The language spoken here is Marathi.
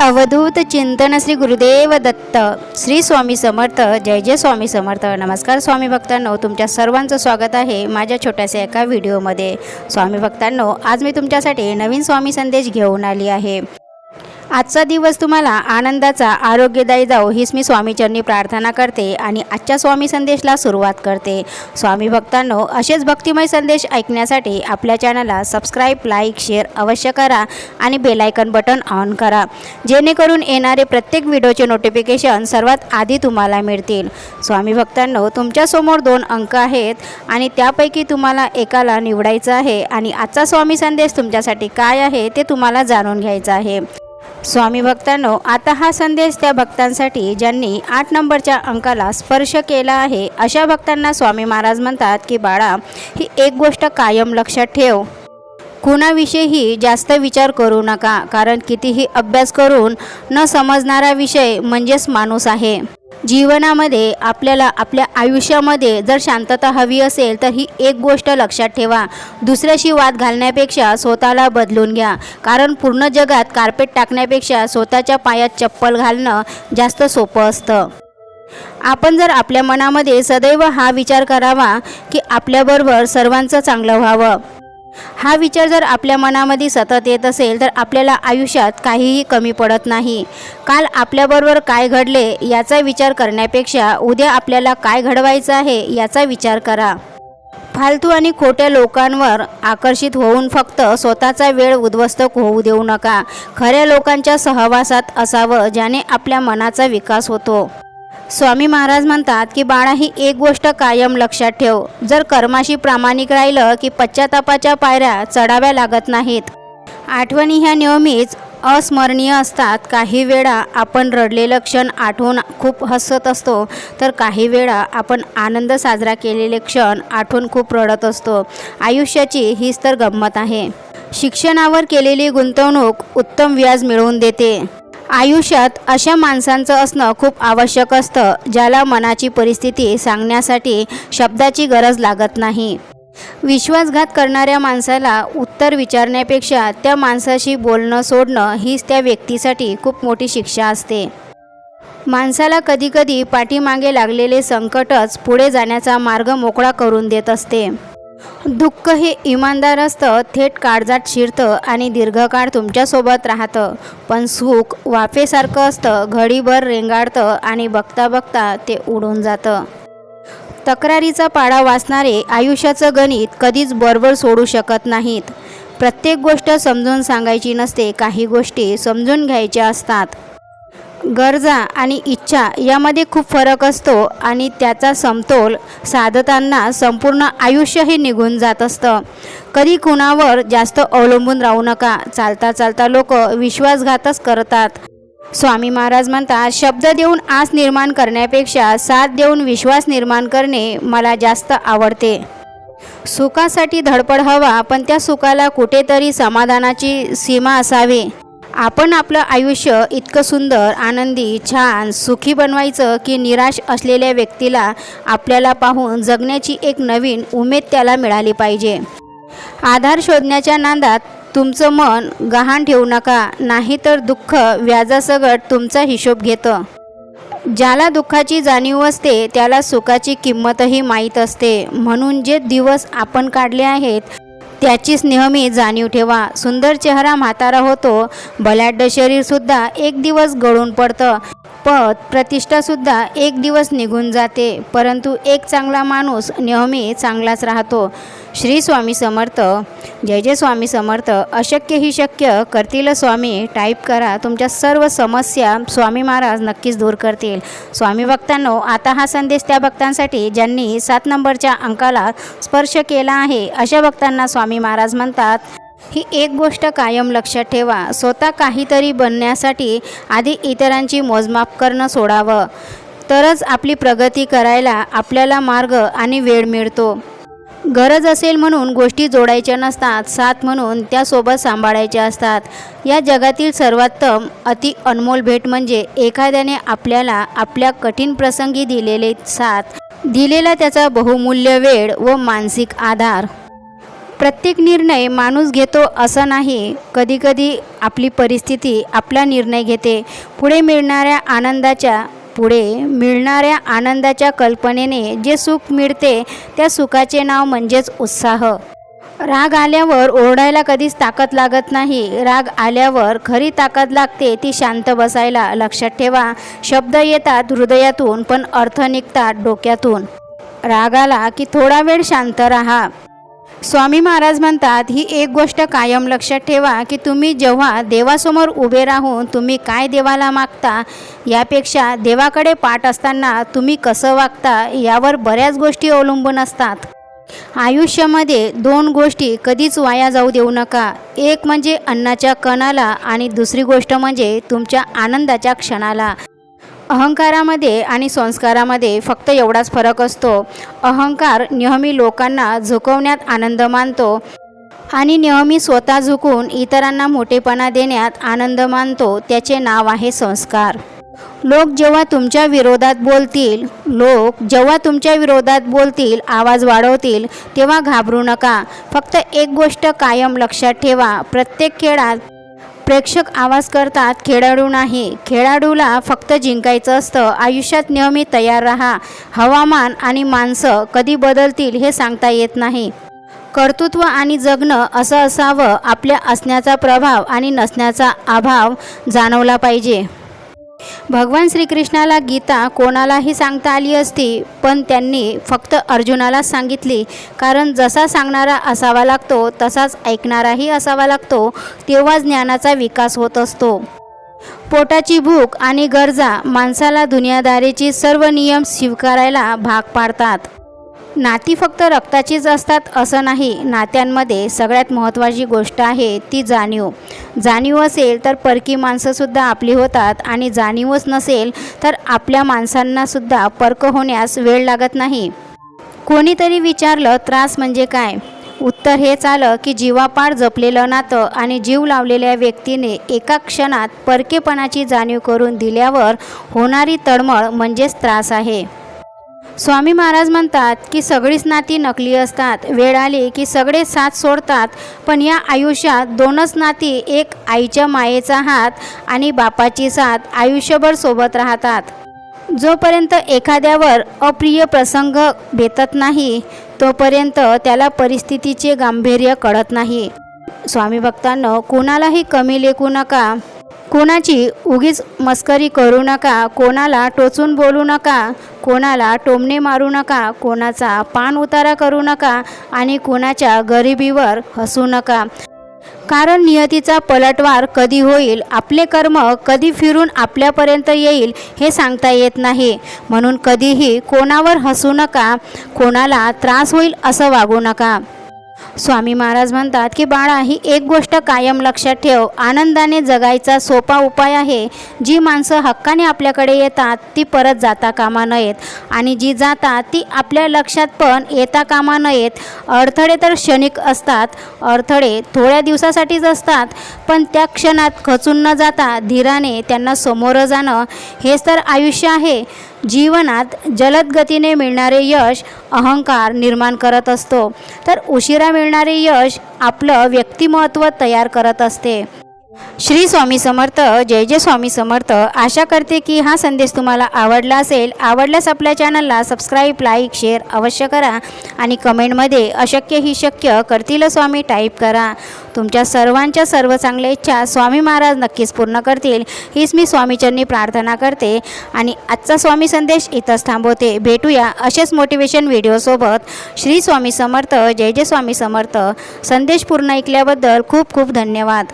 अवधूत चिंतन श्री गुरुदेव दत्त श्री स्वामी समर्थ जय जय स्वामी समर्थ. नमस्कार स्वामी भक्तांनो तुमच्या सर्वांचं स्वागत आहे माझ्या छोट्याशा एका व्हिडिओमध्ये. स्वामी भक्तांनो आज मी तुमच्यासाठी नवीन स्वामी संदेश घेऊन आली आहे. आजचा दिवस तुम्हाला आनंदाचा आरोग्यदायी जाओ हीच मी स्वामीचरणी प्रार्थना करते आणि आजच्या स्वामी संदेशला सुरुवात करते. स्वामी भक्तांनो असेच भक्तिमय संदेश ऐकण्यासाठी आपल्या चॅनलला सबस्क्राईब लाईक शेअर अवश्य करा आणि बेलायकन बटन ऑन करा. जेणेकरून येणारे प्रत्येक व्हिडिओचे नोटिफिकेशन सर्वात आधी तुम्हाला मिळतील. स्वामी भक्तांनो तुमच्यासमोर दोन अंक आहेत आणि त्यापैकी तुम्हाला एकाला निवडायचं आहे आणि आजचा स्वामी संदेश तुमच्यासाठी काय आहे ते तुम्हाला जाणून घ्यायचं आहे. स्वामी भक्तांनो आता हा संदेश त्या भक्तांसाठी ज्यांनी आठ नंबरच्या अंकाला स्पर्श केला आहे अशा भक्तांना स्वामी महाराज म्हणतात की बाळा ही एक गोष्ट कायम लक्षात ठेव. कुणाविषयीही जास्त विचार करू नका कारण कितीही अभ्यास करून न समजणारा विषय म्हणजेच माणूस आहे. जीवनामध्ये आपल्याला आपल्या आयुष्यामध्ये जर शांतता हवी असेल तर ही एक गोष्ट लक्षात ठेवा. दुसऱ्याशी वाद घालण्यापेक्षा स्वतःला बदलून घ्या. कारण पूर्ण जगात कार्पेट टाकण्यापेक्षा स्वतःच्या पायात चप्पल घालणं जास्त सोपं असतं. आपण जर आपल्या मनामध्ये सदैव हा विचार करावा की आपल्याबरोबर सर्वांचं चांगलं व्हावं. हा विचार जर आपल्या मनामध्ये सतत येत असेल तर आपल्याला आयुष्यात काहीही कमी पडत नाही. काल आपल्याबरोबर काय घडले याचा विचार करण्यापेक्षा उद्या आपल्याला काय घडवायचं आहे याचा विचार करा. फालतू आणि खोट्या लोकांवर आकर्षित होऊन फक्त स्वतःचा वेळ उद्ध्वस्त होऊ देऊ नका. खऱ्या लोकांच्या सहवासात असावं ज्याने आपल्या मनाचा विकास होतो. स्वामी महाराज म्हणतात की बाळा ही एक गोष्ट कायम लक्षात ठेव. जर कर्माशी प्रामाणिक राहिलं की पश्चातापाच्या पायऱ्या चढाव्या लागत नाहीत. आठवणी ह्या नेहमीच अस्मरणीय असतात. काही वेळा आपण रडलेलं क्षण आठवून खूप हसत असतो तर काही वेळा आपण आनंद साजरा केलेले क्षण आठवून खूप रडत असतो. आयुष्याची हीच तर गंमत आहे. शिक्षणावर केलेली गुंतवणूक उत्तम व्याज मिळवून देते. आयुष्यात अशा माणसांचं असणं खूप आवश्यक असतं ज्याला मनाची परिस्थिती सांगण्यासाठी शब्दाची गरज लागत नाही. विश्वासघात करणाऱ्या माणसाला उत्तर विचारण्यापेक्षा त्या माणसाशी बोलणं सोडणं हीच त्या व्यक्तीसाठी खूप मोठी शिक्षा असते. माणसाला कधीकधी पाठीमागे लागलेले संकटच पुढे जाण्याचा मार्ग मोकळा करून देत असते. दुःख हे इमानदार असतं थेट काळजात शिरतं आणि दीर्घकाळ तुमच्यासोबत राहतं. पण सुख वाफेसारखं असतं घडीभर रेंगाळतं आणि बघता बघता ते उडून जातं. तक्रारीचा पाडा वाचणारे आयुष्याचं गणित कधीच बरोबर सोडू शकत नाहीत. प्रत्येक गोष्ट समजून सांगायची नसते काही गोष्टी समजून घ्यायच्या असतात. गरजा आणि इच्छा यामध्ये खूप फरक असतो आणि त्याचा समतोल साधताना संपूर्ण आयुष्यही निघून जात असतं. कधी कुणावर जास्त अवलंबून राहू नका. चालता चालता लोक विश्वासघातच करतात. स्वामी महाराज म्हणतात शब्द देऊन आस निर्माण करण्यापेक्षा साथ देऊन विश्वास निर्माण करणे मला जास्त आवडते. सुखासाठी धडपड हवा पण त्या सुखाला कुठेतरी समाधानाची सीमा असावी. आपण आपलं आयुष्य इतकं सुंदर आनंदी छान सुखी बनवायचं की निराश असलेल्या व्यक्तीला आपल्याला पाहून जगण्याची एक नवीन उमेद त्याला मिळाली पाहिजे. आधार शोधण्याच्या नादात तुमचं मन गहाण ठेवू नका नाहीतर दुःख व्याजासगट तुमचा हिशोब घेतं. ज्याला दुःखाची जाणीव असते त्याला सुखाची किंमतही माहीत असते. म्हणून जे दिवस आपण काढले आहेत त्याचीच नेहमी जाणीव ठेवा. सुंदर चेहरा म्हातारा होतो. बलाढ्य शरीरसुद्धा एक दिवस गळून पडतं. पद प्रतिष्ठासुद्धा एक दिवस निघून जाते. परंतु एक चांगला माणूस नेहमी चांगलाच राहतो. श्री स्वामी समर्थ जय जय स्वामी समर्थ अशक्य ही शक्य करतील स्वामी टाईप करा तुमच्या सर्व समस्या स्वामी महाराज नक्कीच दूर करतील. स्वामी भक्तांनो आता हा संदेश त्या भक्तांसाठी ज्यांनी सात नंबरच्या अंकाला स्पर्श केला आहे अशा भक्तांना स्वामी महाराज म्हणतात ही एक गोष्ट कायम लक्षात ठेवा स्वतः काहीतरी बनण्यासाठी आधी इतरांची मोजमाप करणं सोडावं. तरच आपली प्रगती करायला आपल्याला मार्ग आणि वेळ मिळतो. गरज असेल म्हणून गोष्टी जोडायच्या नसतात. साथ म्हणून त्यासोबत सांभाळायच्या असतात. या जगातील सर्वोत्तम अति अनमोल भेट म्हणजे एखाद्याने आपल्याला आपल्या कठीण प्रसंगी दिलेले साथ दिलेला त्याचा बहुमूल्य वेळ व मानसिक आधार. प्रत्येक निर्णय माणूस घेतो असं नाही. कधीकधी आपली परिस्थिती आपला निर्णय घेते. पुढे मिळणाऱ्या आनंदाच्या पुढे मिळणाऱ्या आनंदाच्या कल्पनेने जे सुख मिळते त्या सुखाचे नाव म्हणजेच उत्साह. राग आल्यावर ओरडायला कधीच ताकद लागत नाही. राग आल्यावर खरी ताकद लागते ती शांत बसायला लक्षात ठेवा. शब्द येतात हृदयातून पण अर्थ निघतात डोक्यातून. राग आला की थोडा वेळ शांत राहा. स्वामी महाराज म्हणतात ही एक गोष्ट कायम लक्षात ठेवा की तुम्ही जेव्हा देवासमोर उभे राहून तुम्ही काय देवाला मागता यापेक्षा देवाकडे पाठ असताना तुम्ही कसं वागता यावर बऱ्याच गोष्टी अवलंबून असतात. आयुष्यामध्ये दोन गोष्टी कधीच वाया जाऊ देऊ नका. एक म्हणजे अन्नाच्या कणाला आणि दुसरी गोष्ट म्हणजे तुमच्या आनंदाच्या क्षणाला. अहंकारामध्ये आणि संस्कारामध्ये फक्त एवढाच फरक असतो. अहंकार नेहमी लोकांना झुकवण्यात आनंद मानतो आणि नेहमी स्वतः झुकून इतरांना मोठेपणा देण्यात आनंद मानतो त्याचे नाव आहे संस्कार. लोक जेव्हा तुमच्या विरोधात बोलतील लोक जेव्हा तुमच्या विरोधात बोलतील आवाज वाढवतील तेव्हा घाबरू नका. फक्त एक गोष्ट कायम लक्षात ठेवा प्रत्येक खेळात प्रेक्षक आवाज करतात खेळाडू नाही. खेळाडूला फक्त जिंकायचं असतं. आयुष्यात नेहमी तयार राहा. हवामान आणि माणसं कधी बदलतील हे सांगता येत नाही. कर्तृत्व आणि जगणं असं असावं. आपल्या असण्याचा प्रभाव आणि नसण्याचा अभाव जाणवला पाहिजे. भगवान श्रीकृष्णाला गीता कोणालाही सांगता आली असती पण त्यांनी फक्त अर्जुनालाच सांगितली. कारण जसा सांगणारा असावा लागतो तसाच ऐकणाराही असावा लागतो तेव्हा ज्ञानाचा विकास होत असतो. पोटाची भूक आणि गरजा माणसाला दुनियादारीची सर्व नियम स्वीकारायला भाग पाडतात. नाती फक्त रक्ताचीच असतात असं नाही. नात्यांमध्ये सगळ्यात महत्त्वाची गोष्ट आहे ती जाणीव. जाणीव असेल तर परकी माणसंसुद्धा आपली होतात आणि जाणीवच नसेल तर आपल्या माणसांनासुद्धा परक होण्यास वेळ लागत नाही. कोणीतरी विचारलं त्रास म्हणजे काय? उत्तर हेच आलं की जीवापाड जपलेलं नातं आणि जीव लावलेल्या व्यक्तीने एका क्षणात परकेपणाची जाणीव करून दिल्यावर होणारी तळमळ म्हणजेच त्रास आहे. स्वामी महाराज म्हणतात की सगळीच नाती नकली असतात. वेळ आली की सगळे साथ सोडतात. पण या आयुष्यात दोनच नाती एक आईच्या मायेचा हात आणि बापाची साथ आयुष्यभर सोबत राहतात. जोपर्यंत एखाद्यावर अप्रिय प्रसंग भेटत नाही तोपर्यंत त्याला परिस्थितीचे गांभीर्य कळत नाही. स्वामी भक्तांनो कोणालाही कमी लेखू नका. कोणाची उगीच मस्करी करू नका कोणाला टोचून बोलू नका कोणाला टोमणे मारू नका कोणाचा पान उतारा करू नका आणि कोणाच्या गरिबीवर हसू नका. कारण नियतीचा पलटवार कधी होईल आपले कर्म कधी फिरून आपल्यापर्यंत येईल हे सांगता येत नाही. म्हणून कधीही कोणावर हसू नका कोणाला त्रास होईल असं वागू नका. स्वामी महाराज म्हणतात की बाळा ही एक गोष्ट कायम लक्षात ठेव. आनंदाने जगायचा सोपा उपाय आहे. जी माणसं हक्काने आपल्याकडे येतात ती परत जाता कामा नयेत. आणि जी जातात ती आपल्या लक्षात पण येता कामा नयेत. अडथळे तर क्षणिक असतात. अडथळे थोड्या दिवसासाठीच असतात पण त्या क्षणात खचून न जाता धीराने त्यांना समोरं जाणं. हेच तर आयुष्य आहे. जीवनात जलद गतीने मिळणारे यश अहंकार निर्माण करत असतो. तर उशिरा मिळणारे यश आपलं व्यक्तिमत्व तयार करत असते. श्री स्वामी समर्थ जय जय स्वामी समर्थ. आशा करते की हा संदेश तुम्हाला आवडला असेल. आवडल्यास आपल्या चॅनलला सबस्क्राईब लाईक शेअर अवश्य करा आणि कमेंटमध्ये अशक्य ही शक्य करतील स्वामी टाईप करा. तुमच्या सर्वांच्या सर्व चांगल्या इच्छा स्वामी महाराज नक्कीच पूर्ण करतील. हीच मी स्वामीचरणी प्रार्थना करते आणि आजचा स्वामी संदेश इथंच थांबवते. भेटूया असेच मोटिवेशन व्हिडिओसोबत श्री स्वामी समर्थ जय जय स्वामी समर्थ. संदेश पूर्ण ऐकल्याबद्दल खूप खूप धन्यवाद.